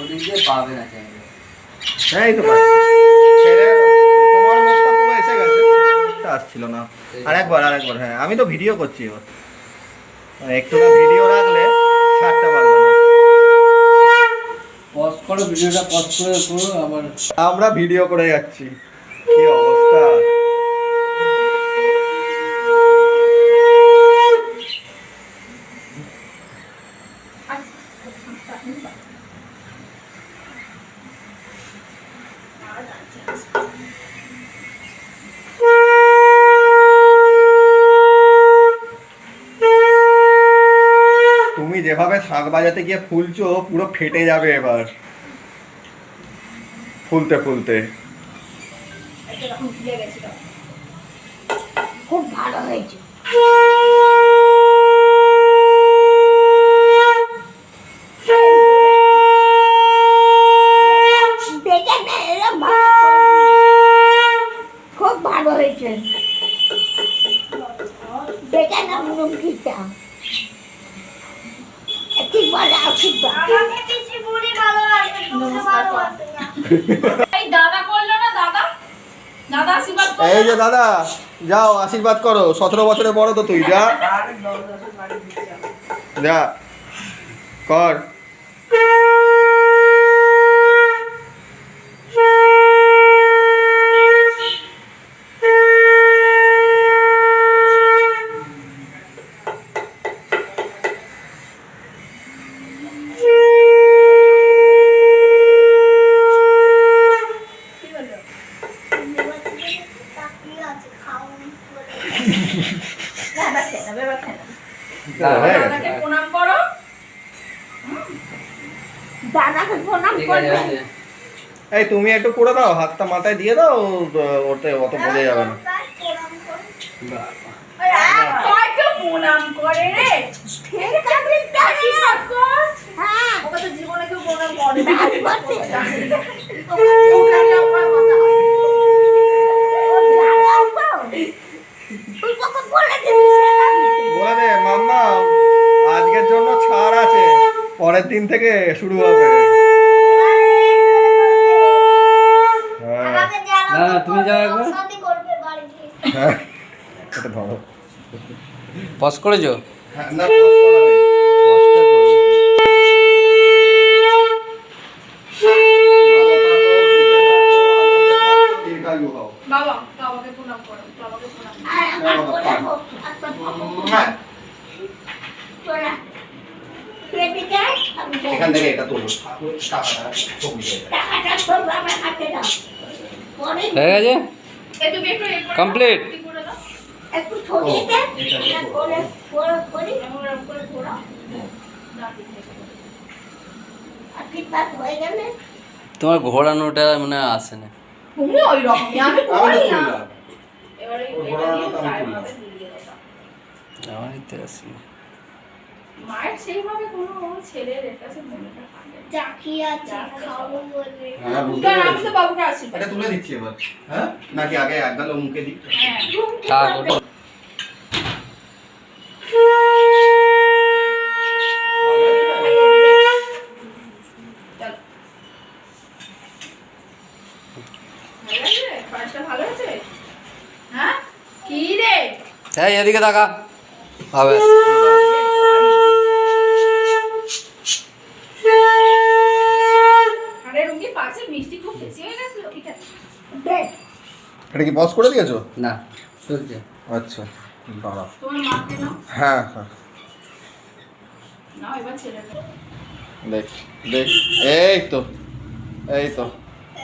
ওদিক দিয়ে পাবে না চ্যানেলে এই তো ছেলে তোমার মুখটা পুরো এসে গেছে। ছেলের মুখটা আসছিল না। আরেকবার আরেকবার হ্যাঁ। আমি তো ভিডিও করছি এবার। মানে একটু ভিডিও রাখলে ছাড়তে পারবে না। পজ করো ভিডিওটা পজ করে করো আবার আমরা ভিডিও করে যাচ্ছি। কি অবস্থা? যেভাবে শাক বাজাতে গিয়ে ফুলছো পুরো ফেটে যাবে এবার। ফুলতে ফুলতে। খুব ভালো হয়েছে। ঠিক বলে ঠিক এই যে দাদা যাও আশীর্বাদ করো। সতেরো বছরে বড় তো তুই যা। যা। কর তাকিয়ে আছে, খাওনি বলে। দাদা খেয়ে নেবে, এবার খেয়ে নেবে। হয়ে গেছে। দাদাকে প্রণাম করো দাদাকে প্রণাম করবে এই তুমি একটু করে দাও হাতটা মাথায় দিয়ে দাও ওতে অত বোঝা যাবে না। প্রণাম করো। রে আশীর্বাদ কর হ্যাঁ। ওকে তো জীবনে কেউ প্রণাম করে পরের দিন থেকে শুরু হবে। হ্যাঁ। না, না, তুমি যাও একবার। হ্যাঁ। এটা ধরো। পজ করেছ? হ্যাঁ, না। বাবা বাবাকে প্রণাম করো বাবাকে প্রণাম করো। আর আমার বলে হোক, একটা হ্যাঁ, তোরা পেটিতে আমি দেব। এখান থেকে এটা হয়ে গেছে? গেলে তোমার ঘোরানোটা মানে আসে না। তুমি ওই আমি করি এবারে আমি। আমার ইতে আসে না। মায়ের সেইভাবে কোনো ছেলের এর কাছে মনেটা থাকে না। তাকিয়ে আছে, খাব বলে। হ্যাঁ বুঝতে আরে মিষ্টি খুব বেশি হয়ে গেছিল ঠিক আছে এটা কি পজ করে দিয়েছ? না চলছে। আচ্ছা দাঁড়া। তোমার মাকে নাও। হ্যাঁ হ্যাঁ। নাও এবার ছেলেটা দেখ দেখ। এই তো এই তো।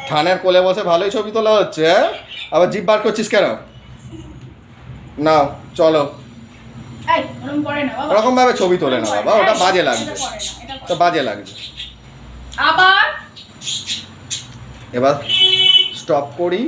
থানের কোলে বসে ভালোই ছবি তোলা হচ্ছে হ্যাঁ? আবার জিপ বার করছিস কেন? নাও চলো। এই ওরকম করে না বাবা। ওরকম ভাবে ছবি তোলে না বাবা ওটা বাজে লাগবে ওটা বাজে লাগবে। আবার এবার স্টপ করি।